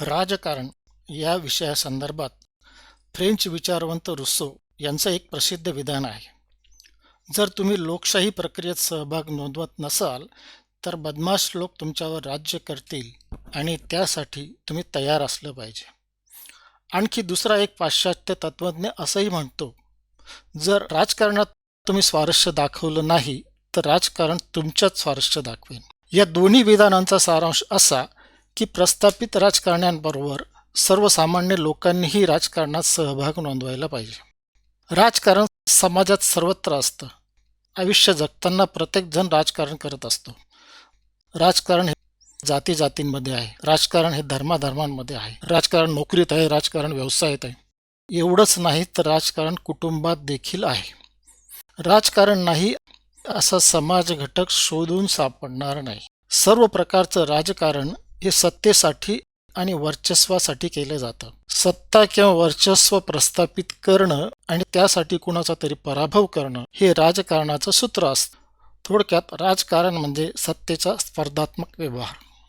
राजकारण या विषयासंदर्भात फ्रेंच विचारवंत रुस्सो यांचं एक प्रसिद्ध विधान आहे. जर तुम्ही लोकशाही प्रक्रियेत सहभाग नोंदवत नसाल तर बदमाश लोक तुमच्यावर राज्य करतील आणि त्यासाठी तुम्ही तयार असलं पाहिजे. आणखी दुसरा एक पाश्चात्य तत्त्वज्ञ असंही म्हणतो जर राजकारणात तुम्ही स्वारस्य दाखवलं नाही तर राजकारण तुमच्यात स्वारस्य दाखवेन. या दोन्ही विधानांचा सारांश असा की प्रस्थापित राजकारण्यांबरोबर सर्वसामान्य लोकांनीही राजकारणात सहभाग नोंदवायला पाहिजे. राजकारण समाजात सर्वत्र असतं. आयुष्य जगताना प्रत्येकजण राजकारण करत असतो. राजकारण हे जाती जातींमध्ये आहे. राजकारण हे धर्माधर्मांमध्ये आहे. राजकारण नोकरीत आहे राजकारण व्यवसायात आहे. एवढंच नाही तर राजकारण कुटुंबात देखील आहे. राजकारण नाही असा समाज घटक शोधून सापडणार नाही. सर्व प्रकारचं राजकारण हे सत्तेसाठी आणि वर्चस्वासाठी केलं जातं. सत्ता किंवा वर्चस्व प्रस्थापित करणं आणि त्यासाठी कुणाचा तरी पराभव करणं हे राजकारणाचं सूत्र असतं. थोडक्यात राजकारण म्हणजे सत्तेचा स्पर्धात्मक व्यवहार.